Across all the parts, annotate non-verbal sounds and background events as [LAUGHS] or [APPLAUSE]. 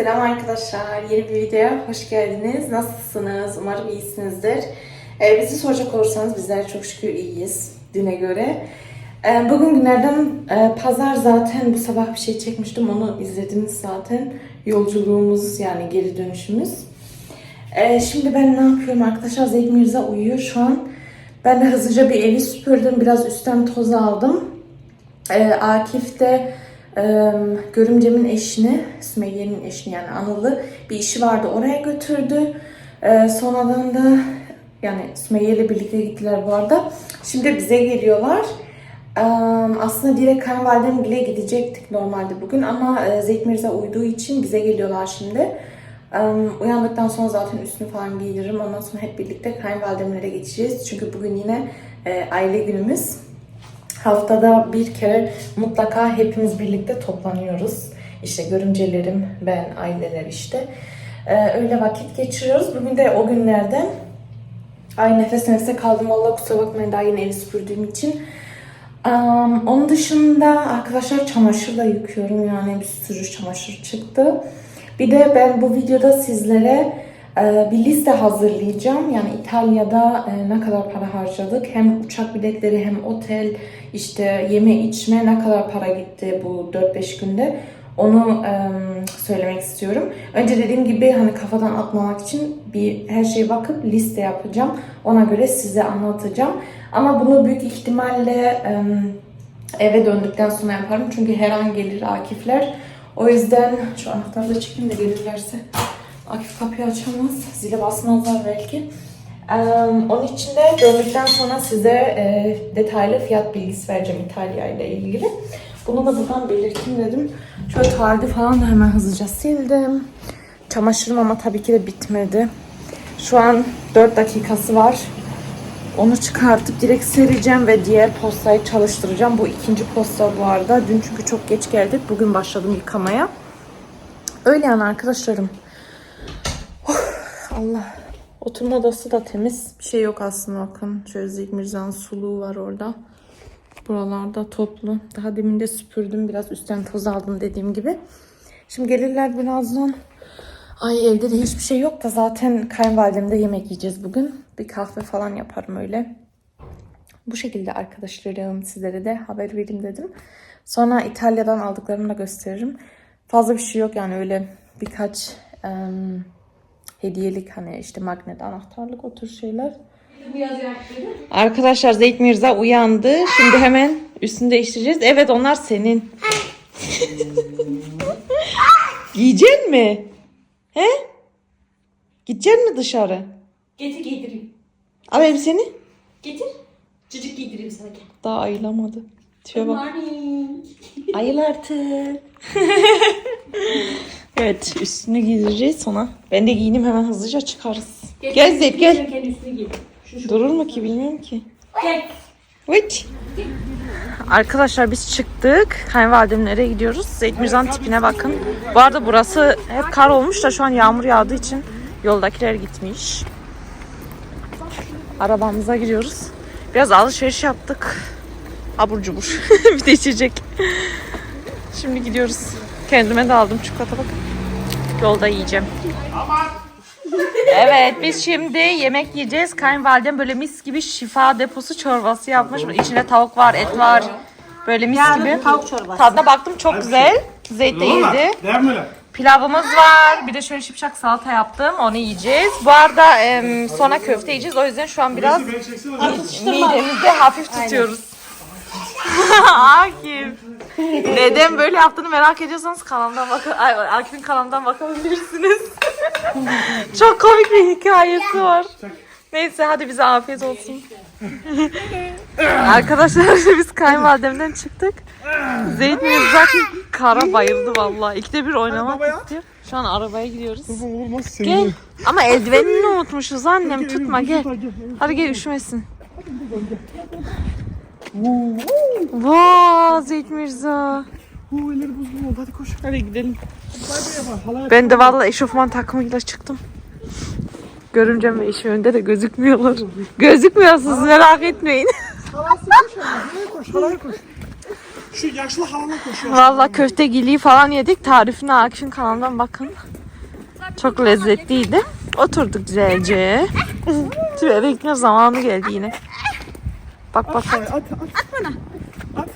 Selam arkadaşlar. Yeni bir videoya hoş geldiniz. Nasılsınız? Umarım iyisinizdir. Ee, bizi soracak olursanız bizler çok şükür iyiyiz düne göre. Ee, bugün günlerden e, pazar zaten bu sabah bir şey çekmiştim. Onu izlediniz zaten. Yolculuğumuz yani geri dönüşümüz. Ee, şimdi ben ne yapıyorum arkadaşlar? Zeyt Mirza uyuyor şu an. Ben de hızlıca bir evi süpürdüm. Biraz üstten toz aldım. Ee, Akif de e, görümcemin eşini, Sümeyye'nin eşini yani Anıl'ı bir işi vardı oraya götürdü. Ee, sonradan da yani Sümeyye ile birlikte gittiler bu arada. Şimdi bize geliyorlar. Ee, aslında direkt kayınvalidem bile gidecektik normalde bugün ama e, Zeyt Mirza uyuduğu için bize geliyorlar şimdi. Ee, uyandıktan sonra zaten üstünü falan giydiririm. Ondan sonra hep birlikte kayınvalidemlere geçeceğiz. Çünkü bugün yine aile günümüz. Haftada bir kere mutlaka hepimiz birlikte toplanıyoruz. İşte görümcelerim, ben, aileler işte. Ee, öyle vakit geçiriyoruz. Bugün de o günlerden. Ay nefes nefese kaldım. Vallahi kusura bakmayın daha yeni evi süpürdüğüm için. Am, onun dışında arkadaşlar çamaşır da yıkıyorum. Yani bir sürü çamaşır çıktı. Bir de ben bu videoda sizlere bir liste hazırlayacağım. Yani İtalya'da e, ne kadar para harcadık. Hem uçak biletleri hem otel, işte yeme içme ne kadar para gitti bu 4-5 günde. Onu söylemek istiyorum. Önce dediğim gibi hani kafadan atmamak için bir her şeye bakıp liste yapacağım. Ona göre size anlatacağım. Ama bunu büyük ihtimalle eve döndükten sonra yaparım. Çünkü her an gelir Akifler. O yüzden şu anahtarı da çekeyim de gelirlerse. Akif kapıyı açamaz. Zile basmazlar belki. Ee, onun için de döndükten sonra size e, detaylı fiyat bilgisi vereceğim İtalya ile ilgili. Bunu da buradan belirteyim dedim. Şöyle tuvaleti falan da hemen hızlıca sildim. Çamaşırım ama tabii ki de bitmedi. Şu an 4 dakikası var. Onu çıkartıp direkt sereceğim ve diğer postayı çalıştıracağım. Bu ikinci posta bu arada. Dün çünkü çok geç geldik. Bugün başladım yıkamaya. Öyle yani arkadaşlarım. Allah. Oturma odası da temiz. Bir şey yok aslında bakın. Şöyle Zeyt Mirza'nın suluğu var orada. Buralarda toplu. Daha demin de süpürdüm. Biraz üstten toz aldım dediğim gibi. Şimdi gelirler birazdan. Ay evde de hiçbir şey yok da zaten kayınvalidemde yemek yiyeceğiz bugün. Bir kahve falan yaparım öyle. Bu şekilde arkadaşlarım sizlere de haber vereyim dedim. Sonra İtalya'dan aldıklarımı da gösteririm. Fazla bir şey yok yani öyle birkaç em, hediyelik hani işte magnet, anahtarlık o tür şeyler. Arkadaşlar Zeyt Mirza uyandı. Şimdi hemen üstünü değiştireceğiz. Evet onlar senin. [LAUGHS] Giyecek mi? He? Gidecek mi dışarı? Getir giydireyim. Al elbiseni. Getir. Cıcık giydireyim sana gel. Daha ayılamadı. Tipe bak. Morning. Ayıl artık. [LAUGHS] evet üstünü giydireceğiz sonra. Ben de giyinim hemen hızlıca çıkarız. Gel Zeyt gel. Şu şu. Durur mu ki bilmiyorum ki. Gel. Vıç. Arkadaşlar biz çıktık. Kayınvalidemin nereye gidiyoruz? Zeyt Mirza'nın tipine bakın. Bu arada burası hep kar olmuş da şu an yağmur yağdığı için yoldakiler gitmiş. Arabamıza gidiyoruz. Biraz alışveriş yaptık. Abur cubur. [LAUGHS] bir de içecek. Şimdi gidiyoruz. Kendime de aldım çikolata bakın. Yolda yiyeceğim. Evet biz şimdi yemek yiyeceğiz. Kayınvalidem böyle mis gibi şifa deposu çorbası yapmış. İçinde tavuk var, et var. Böyle mis gibi. tavuk çorbası. Tadına baktım çok güzel. Zeyt de yedi. Pilavımız var. Bir de şöyle şipşak salata yaptım. Onu yiyeceğiz. Bu arada em, sonra köfte yiyeceğiz. O yüzden şu an biraz midemizde hafif tutuyoruz. Akif. Neden böyle yaptığını merak ediyorsanız kanalımdan bakın. Ay, Akif'in kanalından bakabilirsiniz. [LAUGHS] Çok komik bir hikayesi var. Neyse hadi bize afiyet olsun. Arkadaşlar [LAUGHS] biz kayınvalidemden çıktık. Zeyd Mirza kara bayıldı vallahi. İkide bir oynamak istiyor. Şu an arabaya gidiyoruz. Gel. Ama eldivenini unutmuşuz annem. Tutma gel. Hadi gel üşümesin. Vaa Zeyt Mirza. Elleri buzlu oldu. Hadi koş. Hadi gidelim. Ben de vallahi eşofman takımıyla çıktım. Görümcem ve eşim önünde de gözükmüyorlar. Gözükmüyorsunuz merak etmeyin. Koş. Koş. Koş. Şu yaşlı halana koş. yaşlı Valla halana. köftegiliği falan yedik. Tarifine Akşin kanalından bakın. Çok lezzetliydi. Oturduk güzelce. Eve gitme zamanı geldi yine. Bak bak. At, at, at.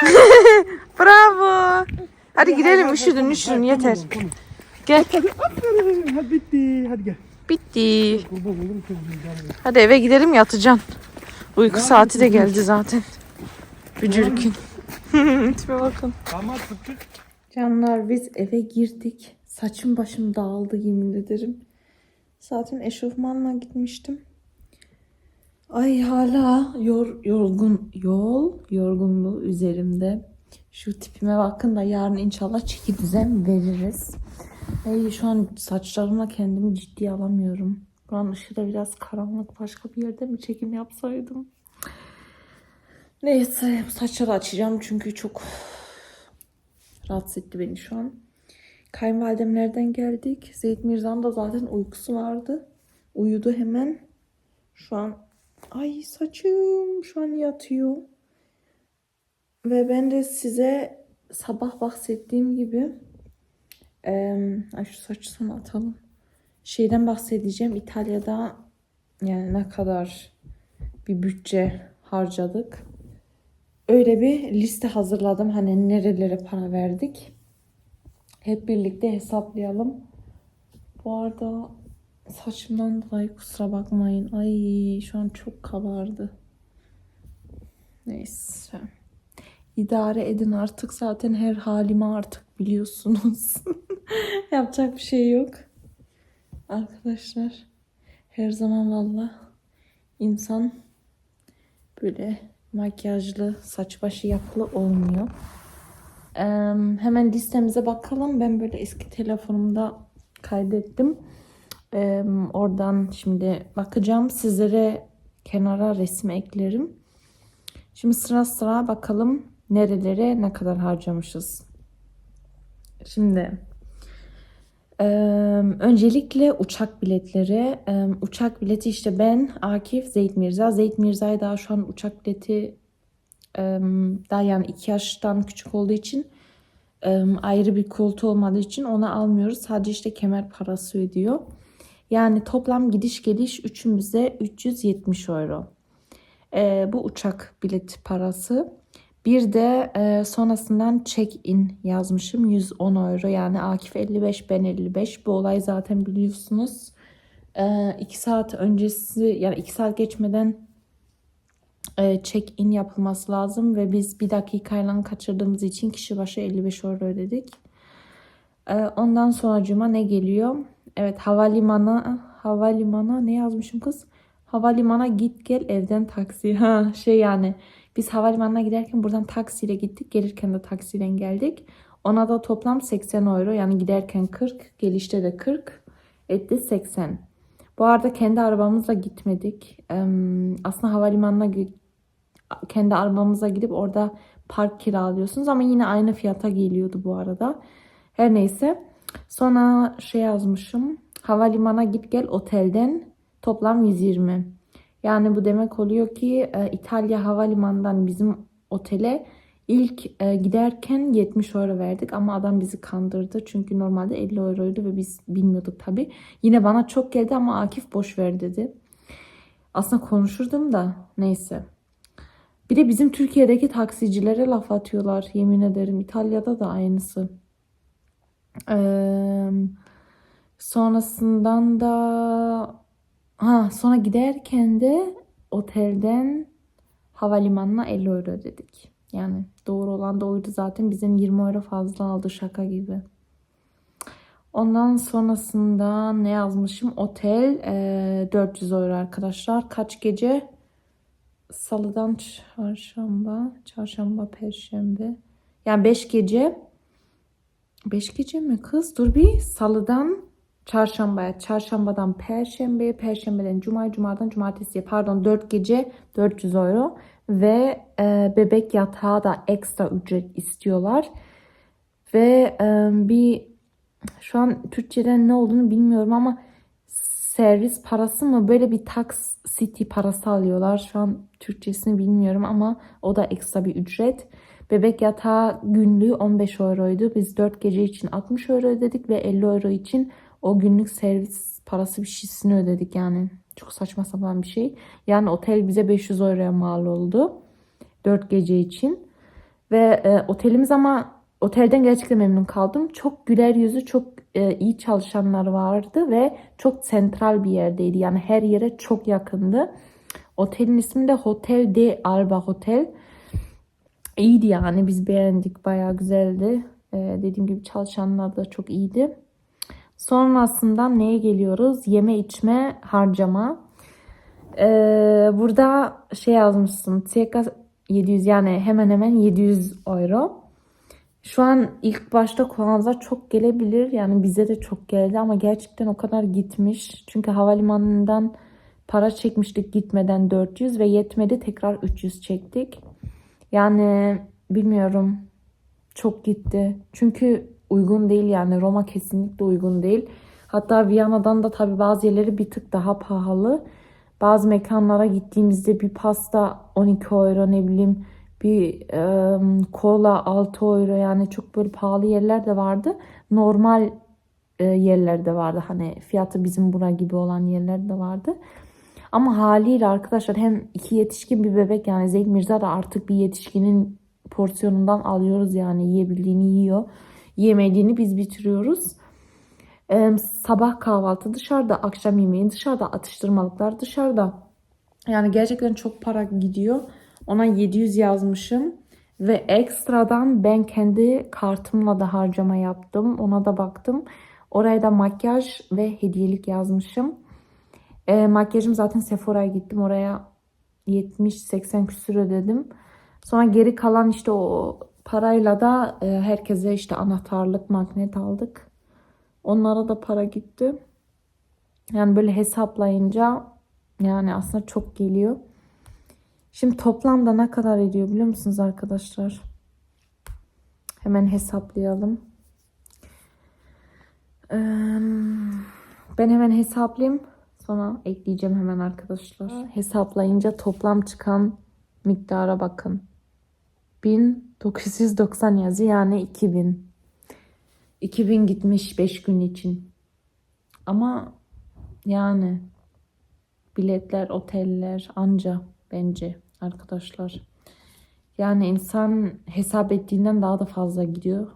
[LAUGHS] Bravo. Hadi gidelim Hadi, üşüdün hadi, üşüdün hadi, yeter. tamam, tamam. Gel. Hadi at hadi, bitti. Hadi gel. Bitti. Hadi eve gidelim yatacaksın. Uyku saati de geldi zaten. Bücürkün. [LAUGHS] Tipe bakın. Canlar biz eve girdik. Saçım başım dağıldı yemin ederim. Zaten eşofmanla gitmiştim. Ay hala yor, yorgun yol yorgunluğu üzerimde. Şu tipime bakın da yarın inşallah çeki düzen veririz. Ay şu an saçlarımla kendimi ciddiye alamıyorum. Buranın ışığı da biraz karanlık. Başka bir yerde mi çekim yapsaydım? Neyse saçları açacağım çünkü çok rahatsız etti beni şu an. Kayınvalidemlerden geldik. Zeyt Mirza'nın da zaten uykusu vardı. Uyudu hemen. Şu an ay saçım şu an yatıyor. Ve ben de size sabah bahsettiğim gibi eee ay şu saçı sana atalım. Şeyden bahsedeceğim. İtalya'da yani ne kadar bir bütçe harcadık. Öyle bir liste hazırladım. Hani nerelere para verdik. Hep birlikte hesaplayalım. Bu arada saçımdan dolayı kusura bakmayın. Ay şu an çok kabardı. Neyse. İdare edin artık. Zaten her halimi artık biliyorsunuz. [LAUGHS] Yapacak bir şey yok. Arkadaşlar her zaman valla insan böyle makyajlı saç başı yapılı olmuyor. Ee, hemen listemize bakalım. Ben böyle eski telefonumda kaydettim. Ee, oradan şimdi bakacağım. Sizlere kenara resim eklerim. Şimdi sıra sıra bakalım nerelere ne kadar harcamışız. Şimdi ee, öncelikle uçak biletleri. Ee, uçak bileti işte ben, Akif, Zeyt Mirza. Zeyt Mirza'ya daha şu an uçak bileti e, daha yani iki yaştan küçük olduğu için e, ayrı bir koltuğu olmadığı için ona almıyoruz. Sadece işte kemer parası ödüyor. Yani toplam gidiş geliş üçümüze 370 euro. E, bu uçak bilet parası. Bir de e, sonrasından check-in yazmışım 110 euro yani Akif 55 ben 55 bu olay zaten biliyorsunuz 2 saat öncesi yani 2 saat geçmeden e, check-in yapılması lazım ve biz bir dakikayla kaçırdığımız için kişi başı 55 euro ödedik. E, ondan sonracıma ne geliyor? Evet havalimanı havalimanı ne yazmışım kız? Havalimanına git gel evden taksi. Ha şey yani biz havalimanına giderken buradan taksiyle gittik. Gelirken de taksiyle geldik. Ona da toplam 80 euro. Yani giderken 40, gelişte de 40, etti 80. Bu arada kendi arabamızla gitmedik. Aslında havalimanına kendi arabamıza gidip orada park kiralıyorsunuz ama yine aynı fiyata geliyordu bu arada. Her neyse. Sonra şey yazmışım. Havalimanına git gel otelden toplam 120. Yani bu demek oluyor ki e, İtalya havalimanından bizim otele ilk e, giderken 70 euro verdik ama adam bizi kandırdı. Çünkü normalde 50 euroydu ve biz bilmiyorduk tabi. Yine bana çok geldi ama Akif boş ver dedi. Aslında konuşurdum da neyse. Bir de bizim Türkiye'deki taksicilere laf atıyorlar yemin ederim. İtalya'da da aynısı. Ee, sonrasından da ha sonra giderken de otelden havalimanına 50 euro ödedik. Yani doğru olan da oydu zaten. Bizim 20 euro fazla aldı şaka gibi. Ondan sonrasında ne yazmışım? Otel e, 400 euro arkadaşlar. Kaç gece? Salıdan çarşamba, çarşamba, perşembe. Yani 5 gece. 5 gece mi kız? Dur bir. Salıdan çarşambaya, çarşambadan perşembeye, perşembeden cuma, cumadan cumartesiye. Pardon 4 gece 400 euro. Ve e, bebek yatağı da ekstra ücret istiyorlar. Ve e, bir şu an Türkçeden ne olduğunu bilmiyorum ama servis parası mı böyle bir tax city parası alıyorlar. Şu an Türkçesini bilmiyorum ama o da ekstra bir ücret. Bebek yatağı günlüğü 15 euroydu. Biz 4 gece için 60 euro ödedik ve 50 euro için o günlük servis parası bir şeysini ödedik yani. Çok saçma sapan bir şey. Yani otel bize 500 euroya mal oldu. 4 gece için. Ve e, otelimiz ama otelden gerçekten memnun kaldım. Çok güler yüzü, çok e, iyi çalışanlar vardı ve çok sentral bir yerdeydi. Yani her yere çok yakındı. Otelin ismi de Hotel de Alba Hotel. İyiydi yani biz beğendik bayağı güzeldi. E, dediğim gibi çalışanlar da çok iyiydi. Sonrasında neye geliyoruz? Yeme içme harcama. Ee, burada şey yazmışsın. Circa 700 yani hemen hemen 700 euro. Şu an ilk başta kulağınıza çok gelebilir. Yani bize de çok geldi ama gerçekten o kadar gitmiş. Çünkü havalimanından para çekmiştik gitmeden 400 ve yetmedi tekrar 300 çektik. Yani bilmiyorum çok gitti. Çünkü uygun değil yani Roma kesinlikle uygun değil. Hatta Viyana'dan da tabii bazı yerleri bir tık daha pahalı. Bazı mekanlara gittiğimizde bir pasta 12 euro ne bileyim bir e, kola 6 euro yani çok böyle pahalı yerler de vardı. Normal e, yerler de vardı. Hani fiyatı bizim bura gibi olan yerler de vardı. Ama haliyle arkadaşlar hem iki yetişkin bir bebek yani Zeyd Mirza da artık bir yetişkinin porsiyonundan alıyoruz yani yiyebildiğini yiyor. Yemediğini biz bitiriyoruz. Ee, sabah kahvaltı dışarıda, akşam yemeği dışarıda, atıştırmalıklar dışarıda. Yani gerçekten çok para gidiyor. Ona 700 yazmışım. Ve ekstradan ben kendi kartımla da harcama yaptım. Ona da baktım. Oraya da makyaj ve hediyelik yazmışım. E, makyajım zaten Sephora'ya gittim. Oraya 70-80 küsür ödedim. Sonra geri kalan işte o parayla da e, herkese işte anahtarlık, magnet aldık. Onlara da para gitti. Yani böyle hesaplayınca yani aslında çok geliyor. Şimdi toplamda ne kadar ediyor biliyor musunuz arkadaşlar? Hemen hesaplayalım. Ben hemen hesaplayayım. Sonra ekleyeceğim hemen arkadaşlar. Hesaplayınca toplam çıkan miktara bakın. 1990 yazı yani 2000. 2000 gitmiş 5 gün için. Ama yani biletler, oteller anca bence arkadaşlar. Yani insan hesap ettiğinden daha da fazla gidiyor.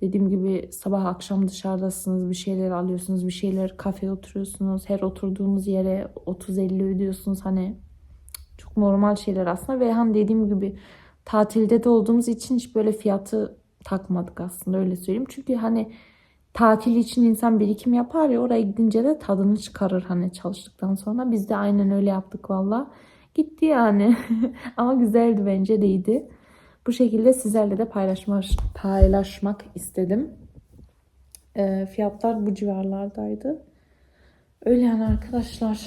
Dediğim gibi sabah akşam dışarıdasınız, bir şeyler alıyorsunuz, bir şeyler kafeye oturuyorsunuz. Her oturduğunuz yere 30-50 ödüyorsunuz. Hani çok normal şeyler aslında ve hani dediğim gibi tatilde de olduğumuz için hiç böyle fiyatı takmadık aslında öyle söyleyeyim. Çünkü hani tatil için insan birikim yapar ya oraya gidince de tadını çıkarır hani çalıştıktan sonra. Biz de aynen öyle yaptık valla. Gitti yani. [LAUGHS] Ama güzeldi bence deydi. Bu şekilde sizlerle de paylaşmak, paylaşmak istedim. Ee, fiyatlar bu civarlardaydı. Öyle yani arkadaşlar.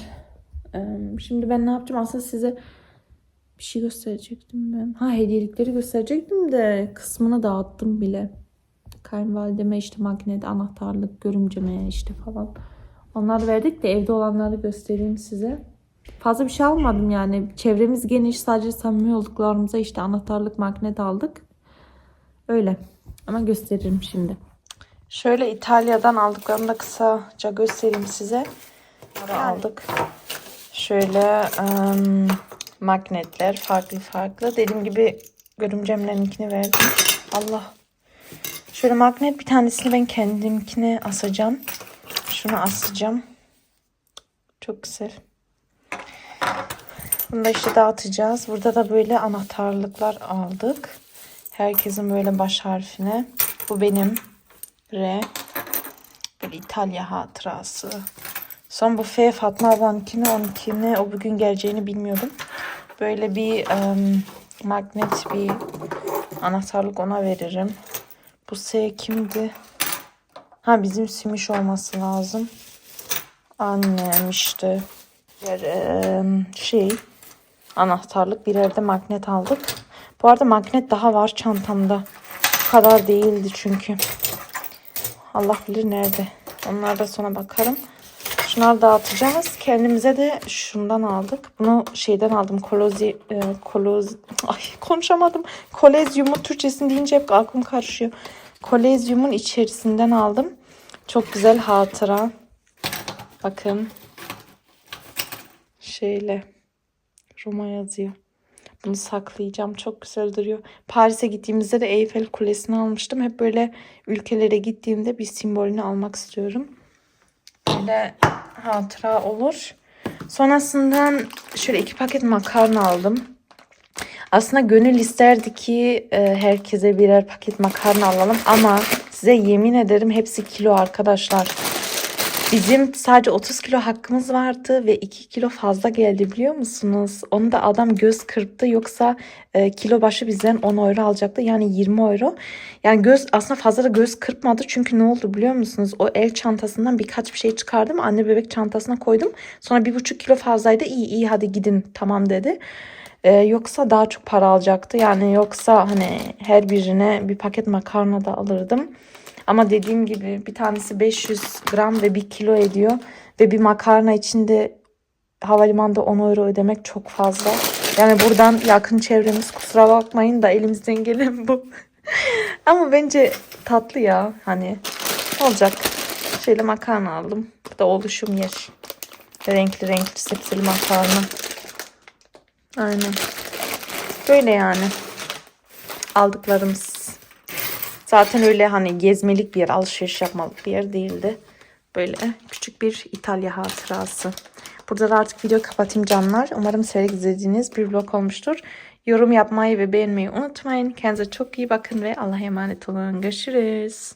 Ee, şimdi ben ne yapacağım? Aslında size bir şey gösterecektim ben. Ha hediyelikleri gösterecektim de kısmını dağıttım bile. Kayınvalideme işte magnet, anahtarlık, görümceme işte falan. Onları verdik de evde olanları göstereyim size. Fazla bir şey almadım yani. Çevremiz geniş. Sadece samimi olduklarımıza işte anahtarlık, magnet aldık. Öyle. Ama gösteririm şimdi. Şöyle İtalya'dan aldıklarımı da kısaca göstereyim size. Bunları aldık. Şöyle ım, magnetler farklı farklı. Dediğim gibi görümcemlerinkini verdim. Allah. Şöyle magnet bir tanesini ben kendimkine asacağım. Şunu asacağım. Çok güzel. Bunu da işte dağıtacağız. Burada da böyle anahtarlıklar aldık. Herkesin böyle baş harfine. Bu benim. R. Böyle İtalya hatırası. Son bu F Fatma ablankini, onunkini, o bugün geleceğini bilmiyordum. Böyle bir em, magnet, bir anahtarlık ona veririm. Bu S kimdi? Ha bizim Simiş olması lazım. Annem işte. Em, şey anahtarlık birer de magnet aldık. Bu arada magnet daha var çantamda. Bu kadar değildi çünkü. Allah bilir nerede. Onlara da sonra bakarım. Şunları dağıtacağız. Kendimize de şundan aldık. Bunu şeyden aldım. Kolozi, e, koloz, [LAUGHS] ay konuşamadım. Kolezyumun Türkçesini deyince hep aklım karışıyor. Kolezyumun içerisinden aldım. Çok güzel hatıra. Bakın. Şeyle. Roma yazıyor. Bunu saklayacağım. Çok güzel duruyor. Paris'e gittiğimizde de Eyfel Kulesi'ni almıştım. Hep böyle ülkelere gittiğimde bir simbolünü almak istiyorum. Böyle hatıra olur. Sonrasından şöyle iki paket makarna aldım. Aslında gönül isterdi ki e, herkese birer paket makarna alalım ama size yemin ederim hepsi kilo arkadaşlar. Bizim sadece 30 kilo hakkımız vardı ve 2 kilo fazla geldi biliyor musunuz? Onu da adam göz kırptı yoksa e, kilo başı bizden 10 euro alacaktı yani 20 euro. Yani göz aslında fazla da göz kırpmadı çünkü ne oldu biliyor musunuz? O el çantasından birkaç bir şey çıkardım anne bebek çantasına koydum. Sonra bir buçuk kilo fazlaydı iyi iyi hadi gidin tamam dedi. E, yoksa daha çok para alacaktı yani yoksa hani her birine bir paket makarna da alırdım. Ama dediğim gibi bir tanesi 500 gram ve 1 kilo ediyor. Ve bir makarna içinde havalimanında 10 euro ödemek çok fazla. Yani buradan yakın çevremiz kusura bakmayın da elimizden gelen bu. [LAUGHS] Ama bence tatlı ya hani olacak. Şöyle makarna aldım. Bu da oluşum yer. Renkli renkli sepsili makarna. Aynen. Böyle yani. Aldıklarımız. Zaten öyle hani gezmelik bir yer, alışveriş yapmalık bir yer değildi. Böyle küçük bir İtalya hatırası. Burada da artık video kapatayım canlar. Umarım severek izlediğiniz bir vlog olmuştur. Yorum yapmayı ve beğenmeyi unutmayın. Kendinize çok iyi bakın ve Allah'a emanet olun. Görüşürüz.